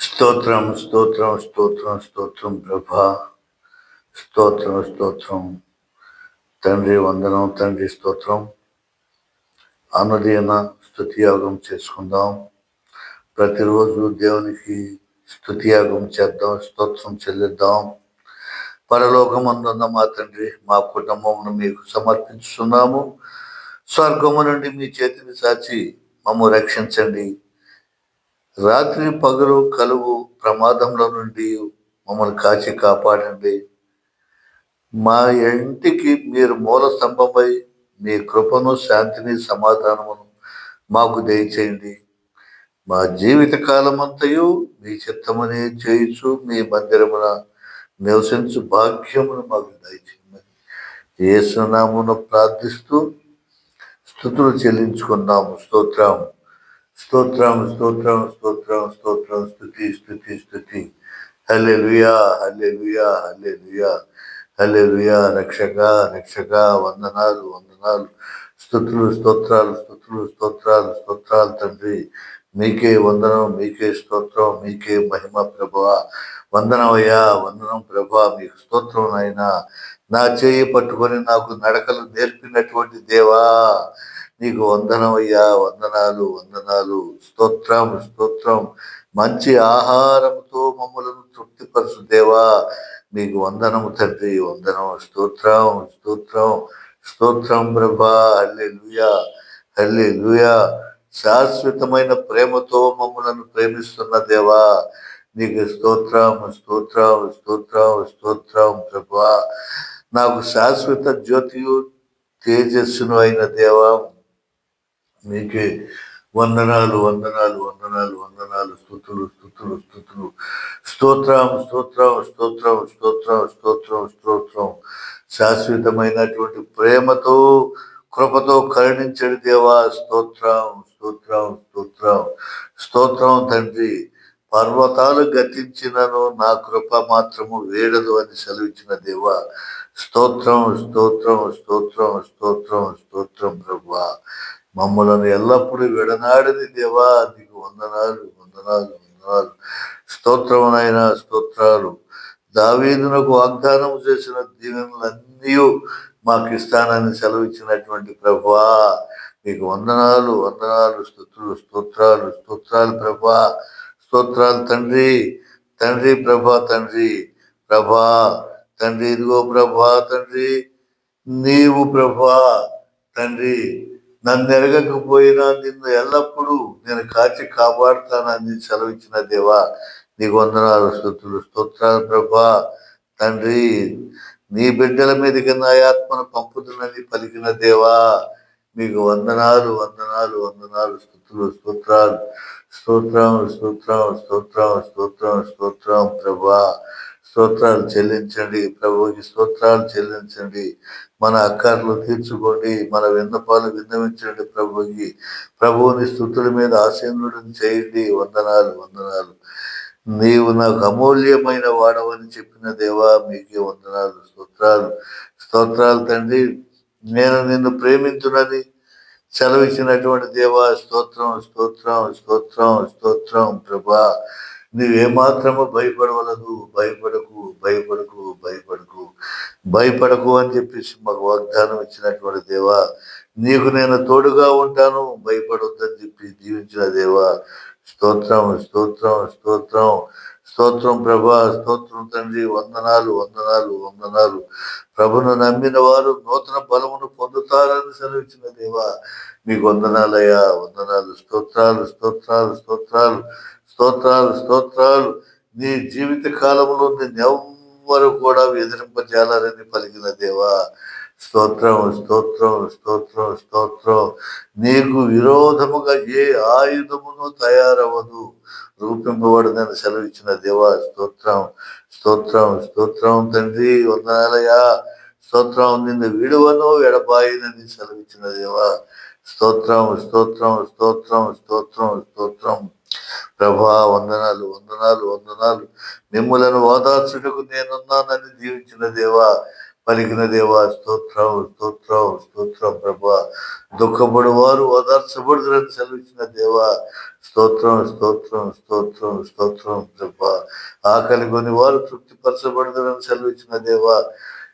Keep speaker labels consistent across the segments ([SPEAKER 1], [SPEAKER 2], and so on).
[SPEAKER 1] స్తోత్రం స్తోత్రం స్తోత్రం స్తోత్రం ప్రభా. స్తోత్రం స్తోత్రం. తండ్రి వందనం తండ్రి స్తోత్రం. అనుదీన స్థుతియాగం చేసుకుందాం. ప్రతిరోజు దేవునికి స్థుతియాగం చేద్దాం స్తోత్రం చెల్లిద్దాం. పరలోకమందున్న మా తండ్రి మా కుటుంబమును మీకు సమర్పించుతున్నాము స్వర్గము నుండి మీ చేతిని సాచి మమ్ము రక్షించండి. రాత్రి పగలు కలువు ప్రమాదంలో నుండి మమ్మల్ని కాచి కాపాడండి. మా ఇంటికి మీరు మూల స్తంభమై మీ కృపను శాంతిని సమాధానమును మాకు దయచేయండి. మా జీవిత కాలమంతయు మీ చిత్తమని చేయించు మీ మందిరమున నివసించు భాగ్యమును మాకు దయచేయమని ఏసునామును ప్రార్థిస్తూ స్థుతులు చెల్లించుకున్నాము. స్తోత్రం. స్తోత్రం స్తోత్రం స్తోత్రం స్తోత్రం స్థుతి స్థుతి స్థుతి హలే లుయా హలే లుయా హలే లుయా హలే లుయా రక్షక రక్షక వందనాలు వందనాలు. స్థుతులు స్తోత్రాలు స్థుతులు స్తోత్రాలు స్తోత్రాలు తండ్రి. మీకే వందనం మీకే స్తోత్రం మీకే మహిమ ప్రభువ. వందనమయ్యా వందనం ప్రభా మీకు స్తోత్రం నాయన. నా చేయి పట్టుకొని నాకు నడకలు నేర్పినటువంటి దేవా నీకు వందనమయ్యా వందనాలు వందనాలు. స్తోత్రం స్తోత్రం. మంచి ఆహారంతో మమ్మలను తృప్తిపరచు దేవా. మీకు వందనము తండ్రి వందనం స్తోత్రం స్తోత్రం. స్తోత్రం ప్రభా హల్లే లూయా హల్లే లూయా శాశ్వతమైన ప్రేమతో మమ్మలను ప్రేమిస్తున్న దేవా నీకు స్తోత్రం స్తోత్రం స్తోత్రం స్తోత్రం ప్రభా నాకు శాశ్వత జ్యోతియు తేజస్సును అయిన దేవా. నీకే వందనాలు వందనాలు వందనాలు వందనాలు. స్థుతులు స్థుతులు స్థుతులు స్తోత్రం స్తోత్రం స్తోత్రం స్తోత్రం స్తోత్రం స్తోత్రం శాశ్వతమైనటువంటి ప్రేమతో కృపతో కరుణించడి దేవా. స్తోత్రం స్తోత్రం స్తోత్రం స్తోత్రం తండ్రి. పర్వతాలు గతించినను నా కృప మాత్రము వేడదు అని సెలవిచ్చిన దేవ. స్తోత్రం స్తోత్రం స్తోత్రం స్తోత్రం స్తోత్రం ప్రభా మమ్మలను ఎల్లప్పుడూ విడనాడని దేవా. నీకు వందనాలు వందనాలు వందనాలు. స్తోత్రమునైనా స్తోత్రాలు. దావీదునకు వాగ్దానం చేసిన దీవెనలన్నీ మాకు ఇస్తానని సెలవిచ్చినటువంటి ప్రభా మీకు వందనాలు వందనాలు స్థుతులు స్తోత్రాలు స్తోత్రాలు ప్రభా స్తోత్రాలు తండ్రి. తండ్రి ప్రభా తండ్రి. ప్రభా తండ్రి ఇదిగో ప్రభా తండ్రి. నీవు ప్రభా తండ్రి. నన్ను ఎరగకపోయినా నిన్ను ఎల్లప్పుడూ నేను కాచి కాపాడుతానని సెలవిచ్చిన దేవా నీకు వందనాలు స్థుతులు స్తోత్రాలు ప్రభా తండ్రి. నీ బిడ్డల మీదకి నా ఆత్మను పంపుతున్నది పలికిన దేవా. మీకు వందనాలు వందనాలు వందనాలు. స్థుతులు స్తోత్రాలు. స్తోత్రం స్తోత్రం స్తోత్రం స్తోత్రం స్తోత్రం ప్రభా. స్తోత్రాలు చెల్లించండి. ప్రభుకి స్తోత్రాలు చెల్లించండి. మన అక్కర్లు తీర్చుకోండి. మన విన్నపాలు విన్నవించండి ప్రభుకి ప్రభువుని స్థుతుల మీద ఆసీనుడిని చేయండి. వందనాలు వందనాలు. నీవు నాకు అమూల్యమైన వాడవని చెప్పిన దేవా మీకే వందనాలు స్తోత్రాలు. స్తోత్రాలు తండ్రి నేను నిన్ను ప్రేమించునని సెలవిచ్చినటువంటి దేవా స్తోత్రం స్తోత్రం స్తోత్రం స్తోత్రం ప్రభా. నీవేమాత్రము భయపడవలదు భయపడకు భయపడకు భయపడకు. భయపడకు అని చెప్పేసి మాకు వాగ్దానం ఇచ్చినటువంటి దేవా. నీకు నేను తోడుగా ఉంటాను భయపడొద్దని చెప్పి దీవించిన దేవా. స్తోత్రం స్తోత్రం స్తోత్రం. స్తోత్రం ప్రభా స్తోత్రం తండ్రి వందనాలు వందనాలు వందనాలు. ప్రభును నమ్మిన వారు నూతన బలమును పొందుతారని సెలవిచ్చిన దేవా మీకు వందనాలయ్యా వందనాలు స్తోత్రాలు స్తోత్రాలు స్తోత్రాలు స్తోత్రాలు స్తోత్రాలు. నీ జీవిత కాలంలో ఎవ్వరు కూడా ఎదిరింపజేయాలని పలికిన దేవా స్తోత్రం స్తోత్రం స్తోత్రం స్తోత్రం నీకు విరోధముగా ఏ ఆయుధమును తయారవదు. రూపింపబడదని సెలవిచ్చిన దేవా స్తోత్రం స్తోత్రం స్తోత్రం తండ్రి వందనాలయా స్తోత్రం నిన్ను విడువను ఎడబాయినని సెలవిచ్చిన దేవా. స్తోత్రం స్తోత్రం స్తోత్రం స్తోత్రం స్తోత్రం ప్రభా వందనాలు వందనాలు వందనాలు. మిమ్మలను ఓదార్చుటకు నేనున్నానని దీవించిన దేవా. పలికిన దేవా స్తోత్రం స్తోత్రం స్తోత్రం ప్రభా. దుఃఖపడు వారు ఓదార్చబడుదురని సెలవిచ్చిన దేవా. స్తోత్రం స్తోత్రం స్తోత్రం స్తోత్రం ప్రభా. ఆకలి కొని వారు తృప్తిపరచబడుదురని సెలవిచ్చిన దేవా.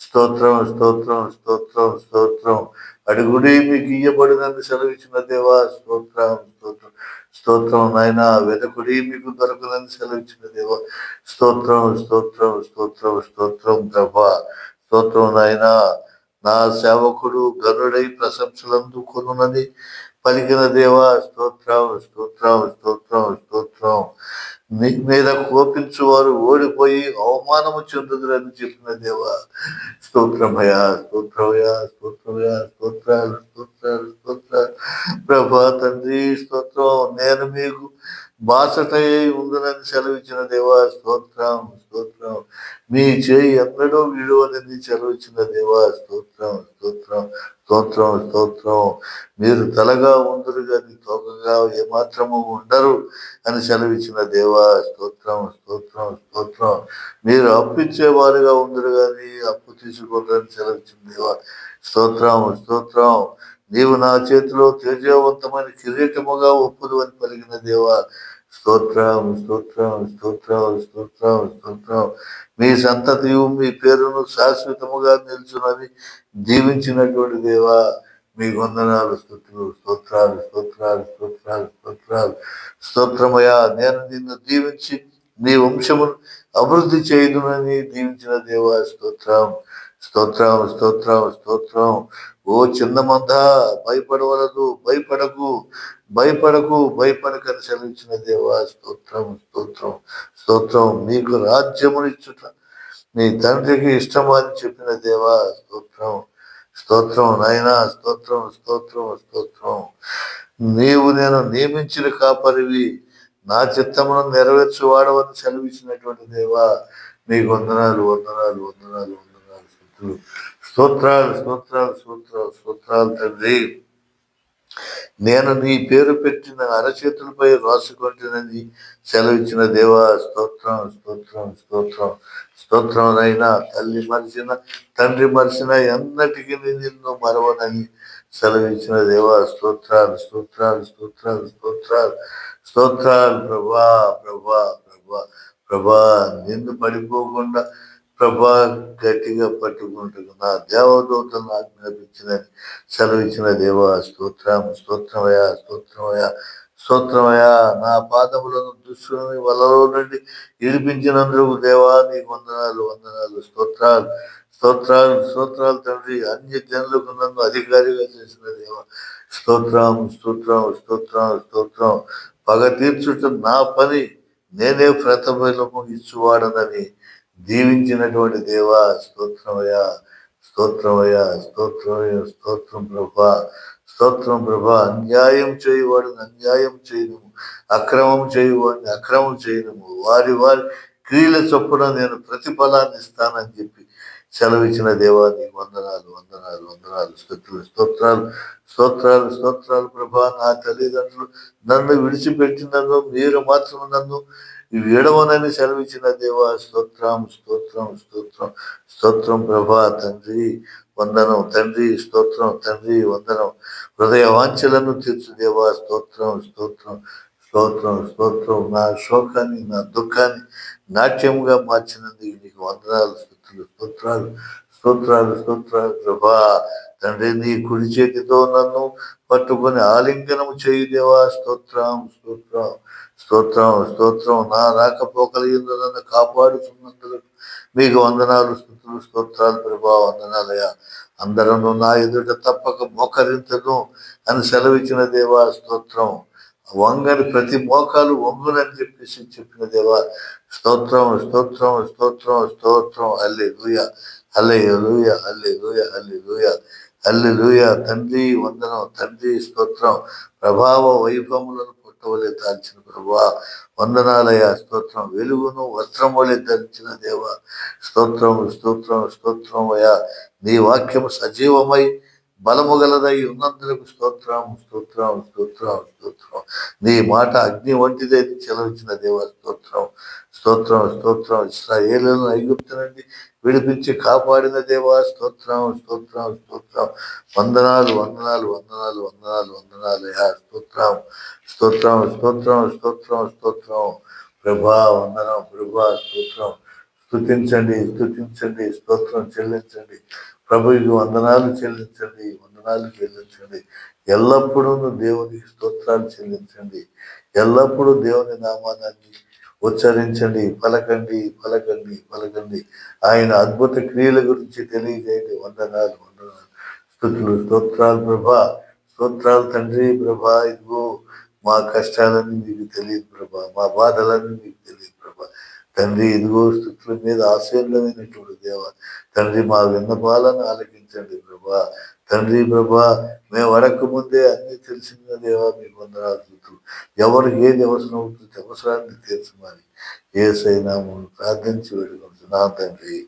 [SPEAKER 1] స్తోత్రం స్తోత్రం స్తోత్రం స్తోత్రం. అడుగుడి మీకు ఇయ్యబడినని సెలవిచ్చిన దేవా. స్తోత్రం స్తోత్రం స్తోత్రం నాయన. వెదకుడి మీకు దొరకదని సెలవిచ్చిన దేవా. స్తోత్రం స్తోత్రం స్తోత్రం స్తోత్రం ప్రభా. స్తోత్రం నాయన నా సేవకుడు గరుడై ప్రశంసలందుకొనున్నది పలికిన దేవా స్తోత్రం స్తోత్రం స్తోత్రం స్తోత్రం. నీ మీద కోపించువారు ఓడిపోయి అవమానము చెందుదురని చెప్పిన దేవా. స్తోత్రమయ స్తోత్రమయ స్తోత్రమయ స్తోత్రాలు స్తోత్రాలు స్తోత్రాలు. ప్రభా తండ్రి స్తోత్రం. నేను మీకు బాసటై ఉందని సెలవిచ్చిన దేవా స్తోత్రం స్తోత్రం. మీ చేయి ఎన్నడూ విడువలని సెలవిచ్చిన దేవా స్తోత్రం స్తోత్రం స్తోత్రం స్తోత్రం. మీరు తలగా ఉందరు కానీ తోకగా ఏమాత్రము ఉండరు అని సెలవిచ్చిన దేవా స్తోత్రం స్తోత్రం స్తోత్రం. మీరు అప్పిచ్చేవారుగా ఉందరు కానీ అప్పు తీసుకోవద్దని సెలవిచ్చిన దేవా స్తోత్రం స్తోత్రం. నీవు నా చేతిలో తేజవంతమైన కిరీటముగా ఒప్పుదు అని పలికిన దేవా స్తోత్రం స్తోత్రం స్తోత్రం స్తోత్రం స్తోత్రం. మీ సంతతియు మీ పేరును శాశ్వతముగా నిల్చునని దీవించినటువంటి దేవా మీ వందనాలు స్థుతులు స్తోత్రాలు స్తోత్రాలు స్తోత్రాలు స్తోత్రాలు. స్తోత్రమయ్యా నేను నిన్ను దీవించి నీ వంశమును అభివృద్ధి చేయదునని దీవించిన దేవా స్తోత్రం. స్తోత్రం స్తోత్రం స్తోత్రం. ఓ చిన్న మంద భయపడవలదు భయపడకు భయపడకు భయపడకని సెలవిచ్చిన దేవా స్తోత్రం స్తోత్రం స్తోత్రం. నీకు రాజ్యమునిచ్చుట మీ తండ్రికి ఇష్టమా అని చెప్పిన దేవా స్తోత్రం స్తోత్రం. నాయన స్తోత్రం స్తోత్రం స్తోత్రం. నీవు నేను నియమించిన కాపరివి నా చిత్తమును నెరవేర్చువాడవని సెలవిచ్చినటువంటి దేవా నీకు వందనాలు వందనాలు వందనాలు వందనాలు. స్తోత్రాలు స్తోత్రాలు స్తోత్రాలు స్తోత్రాలు తండ్రి. నేను నీ పేరు పెట్టిన అరచేతులపై రాసుకుంటున్నది సెలవిచ్చిన దేవా స్తోత్రం స్తోత్రం స్తోత్రం. స్తోత్రం అయినా తల్లి మరిచిన తండ్రి మరిచిన ఎన్నటికీ నిన్ను మరవనని సెలవిచ్చిన దేవా స్తోత్రాలు స్తోత్రాలు స్తోత్రాలు స్తోత్రాలు. స్తోత్రాలు ప్రభా ప్రభా ప్రభా ప్రభా నిన్ను పడిపోకుండా ప్రభా గట్టిగా పట్టుకుంటున్న నా నాకు ఆజ్ఞాపించిందని సెలవిచ్చిన దేవా స్తోత్రం స్తోత్రమయ స్తోత్రమయ స్తోత్రమయా నా పాదములను దుష్టుని వలలో నుండి విడిపించినందుకు దేవా నీకు వందనాలు వందనాలు స్తోత్రాలు స్తోత్రాలు స్తోత్రాలు తండ్రి. అన్య జనులకు నన్ను అధికారిగా చేసిన దేవ. స్తోత్రం స్తోత్రం స్తోత్రం స్తోత్రం. పగ తీర్చుట నా పని నేనే ప్రథమలము ఇచ్చువాడనని దీవించినటువంటి దేవా స్తోత్రమయ స్తోత్రమయ స్తోత్రమయ స్తోత్రం ప్రభా స్తోత్రం ప్రభా అన్యాయం చేయువాడిని అన్యాయం చేయను అక్రమం చేయువాడిని అక్రమం చేయను వారి వారి క్రియల చొప్పున నేను ప్రతిఫలాన్ని ఇస్తానని చెప్పి సెలవిచ్చిన దేవాన్ని వందనాలు వందనాలు వందనాలు స్థుతులు స్తోత్రాలు స్తోత్రాలు స్తోత్రాలు ప్రభా నా తల్లిదండ్రులు నన్ను విడిచిపెట్టినందు మీరు మాత్రం నన్ను విడవనని సెలవిచ్చిన దేవా స్తోత్రం స్తోత్రం స్తోత్రం. స్తోత్రం ప్రభా తండ్రి వందనం. తండ్రి స్తోత్రం తండ్రి వందనం. హృదయ వాంఛలను తీర్చు దేవా స్తోత్రం స్తోత్రం స్తోత్రం స్తోత్రం. నా శోకాన్ని నా దుఃఖాన్ని నాట్యంగా మార్చినందుకు నీకు వందనాలు స్తోత్రాలు స్తోత్రాలు స్తోత్రాలు స్తోత్రాలు ప్రభా. తండ్రి నీ కుడి చేతితో నన్ను పట్టుకొని ఆలింగనము చేయు దేవా. స్తోత్రం స్తోత్రం స్తోత్రం స్తోత్రం. నా రాకపోకలు ఎందు నన్ను కాపాడుతున్నందుకు మీకు వందనాలు స్థుతులు స్తోత్రాలు ప్రభా వందనాలయ అందరం నా ఎదుట తప్పక మోకరించదు అని సెలవిచ్చిన దేవా స్తోత్రం. వంగని ప్రతి మోకాలు వంగునని చెప్పేసి చెప్పిన దేవా స్తోత్రం స్తోత్రం స్తోత్రం స్తోత్రం. అల్లే లూయ అల్లే లూయ అల్లే లూయ అల్లే లూయ అల్లెలుయ తండ్రి వందనం తండ్రి స్తోత్రం. ప్రభావ వైభవములను పుట్టవలే దాల్చిన ప్రభా. వందనాలయ స్తోత్రం. వెలుగును వస్త్రం వలె ధరించిన దేవ. స్తోత్రం స్తోత్రం స్తోత్రం అయ నీ వాక్యం సజీవమై బలము గలదై ఉన్నందులకు స్తోత్రం స్తోత్రం స్తోత్రం స్తోత్రం. నీ మాట అగ్ని వంటిదే చెలవించిన దేవ స్తోత్రం స్తోత్రం స్తోత్రం. ఇస్రాయేలులను ఐగుప్తు నుండి విడిపించి కాపాడిన దేవా స్తోత్రం స్తోత్రం స్తోత్రం. వందనాలు వందనాలు వందనాలు వందనాలు వందనాలు. యా స్తోత్రం స్తోత్రం స్తోత్రం స్తోత్రం స్తోత్రం. ప్రభా వందనం ప్రభా స్తోత్రం. స్థుతించండి స్థుతించండి స్తోత్రం చెల్లించండి. ప్రభుకి వందనాలు చెల్లించండి వందనాలు చెల్లించండి. ఎల్లప్పుడూ దేవునికి స్తోత్రాలు చెల్లించండి. ఎల్లప్పుడూ దేవుని నామానాన్ని ఉచ్చరించండి పలకండి పలకండి పలకండి. ఆయన అద్భుత క్రియల గురించి తెలియజేయండి. వందనాలు వందనాలు. స్థుతులు స్తోత్రాలు ప్రభా. స్తోత్రాలు తండ్రి ప్రభా ఇదిగో మా కష్టాలన్నీ మీకు తెలియదు ప్రభా. మా బాధలన్నీ మీకు తెలియదు ప్రభా. తండ్రి ఇదిగో స్థుతుల మీద ఆశీర్వదమైనటువంటి దేవ తండ్రి మా విన్నపాలను ఆలకించండి ప్రభా. తండ్రి ప్రభా మేము వరకు ముందే అన్ని తెలిసిన దేవా మీ వందనాలు స్థుతులు ఎవరికి ఏది అవసరం అవుతుంది అవసరాన్ని తీర్చమని ఏ సైనా ప్రార్థించి నా తండ్రి.